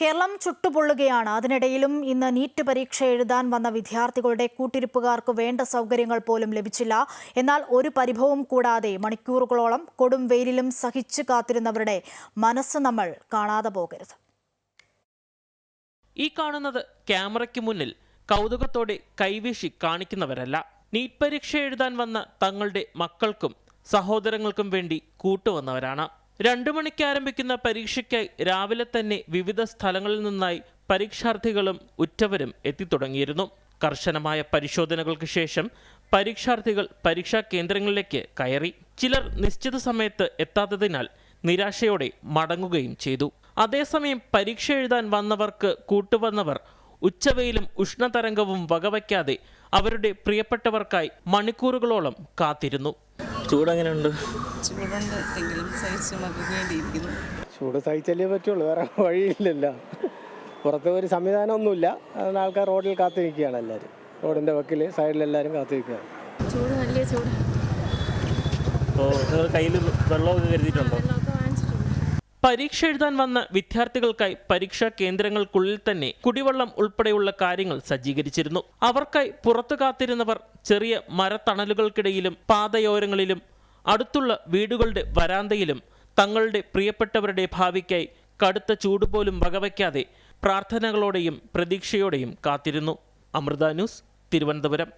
കേരളം ചുട്ടുപൊള്ളുകയാണ്. അതിനിടയിലും ഇന്ന് നീറ്റ് പരീക്ഷ എഴുതാൻ വന്ന വിദ്യാർത്ഥികളുടെ കൂട്ടിരിപ്പുകാർക്ക് വേണ്ട സൗകര്യങ്ങൾ പോലും ലഭിച്ചില്ല. എന്നാൽ ഒരു പരിഭവം കൂടാതെ മണിക്കൂറുകളോളം കൊടും വെയിലിലും സഹിച്ചു കാത്തിരുന്നവരുടെ മനസ്സ് നമ്മൾ കാണാതെ പോകരുത്. ഈ കാണുന്നത് ക്യാമറയ്ക്ക് മുന്നിൽ കൗതുകത്തോടെ കൈവീശി കാണിക്കുന്നവരല്ല. നീറ്റ് പരീക്ഷ എഴുതാൻ വന്ന തങ്ങളുടെ മക്കൾക്കും സഹോദരങ്ങൾക്കും വേണ്ടി കൂട്ടുവന്നവരാണ്. രണ്ടു മണിക്ക് ആരംഭിക്കുന്ന പരീക്ഷയ്ക്കായി രാവിലെ തന്നെ വിവിധ സ്ഥലങ്ങളിൽ നിന്നായി പരീക്ഷാർത്ഥികളും ഉറ്റവരും എത്തിത്തുടങ്ങിയിരുന്നു. കർശനമായ പരിശോധനകൾക്ക് ശേഷം പരീക്ഷാർത്ഥികൾ പരീക്ഷാ കേന്ദ്രങ്ങളിലേക്ക് കയറി. ചിലർ നിശ്ചിത സമയത്ത് എത്താത്തതിനാൽ നിരാശയോടെ മടങ്ങുകയും ചെയ്തു. അതേസമയം പരീക്ഷ എഴുതാൻ വന്നവർക്ക് കൂട്ടുവന്നവർ ഉച്ചവെയിലും ഉഷ്ണതരംഗവും വകവയ്ക്കാതെ അവരുടെ പ്രിയപ്പെട്ടവർക്കായി മണിക്കൂറുകളോളം കാത്തിരുന്നു. ചൂടെങ്ങനെയുണ്ട്? ചൂടുണ്ട്. എങ്കിലും സഹിച്ച് മക്കൾക്ക് വേണ്ടിയിരിക്കുന്നു ചൂട് സഹിച്ചല്ലേ പറ്റുള്ളൂ. വേറെ വഴിയില്ലല്ലോ. പുറത്ത് ഒരു സംവിധാനം ഒന്നുമില്ല അതുകൊണ്ട് ആൾക്കാർ റോഡിൽ കാത്തു നിൽക്കുകയാണ് എല്ലാവരും. റോഡിന്റെ വക്കിൽ സൈഡിലെല്ലാവരും കാത്തു നിൽക്കുകയാണ് ചൂട് നല്ല ചൂട്. കയ്യിൽ വെള്ളമൊക്കെ കരുതിയിട്ടുണ്ടോ? പരീക്ഷ എഴുതാൻ വന്ന വിദ്യാർത്ഥികൾക്കായി പരീക്ഷാ കേന്ദ്രങ്ങൾക്കുള്ളിൽ തന്നെ കുടിവെള്ളം ഉൾപ്പെടെയുള്ള കാര്യങ്ങൾ സജ്ജീകരിച്ചിരുന്നു. അവർക്കായി പുറത്തു കാത്തിരുന്നവർ ചെറിയ മരത്തണലുകൾക്കിടയിലും പാതയോരങ്ങളിലും അടുത്തുള്ള വീടുകളുടെ വരാന്തയിലും തങ്ങളുടെ പ്രിയപ്പെട്ടവരുടെ ഭാവിക്കായി കടുത്ത ചൂട് പോലും വകവയ്ക്കാതെ പ്രാർത്ഥനകളോടെയും പ്രതീക്ഷയോടെയും കാത്തിരുന്നു. അമൃത ന്യൂസ് തിരുവനന്തപുരം.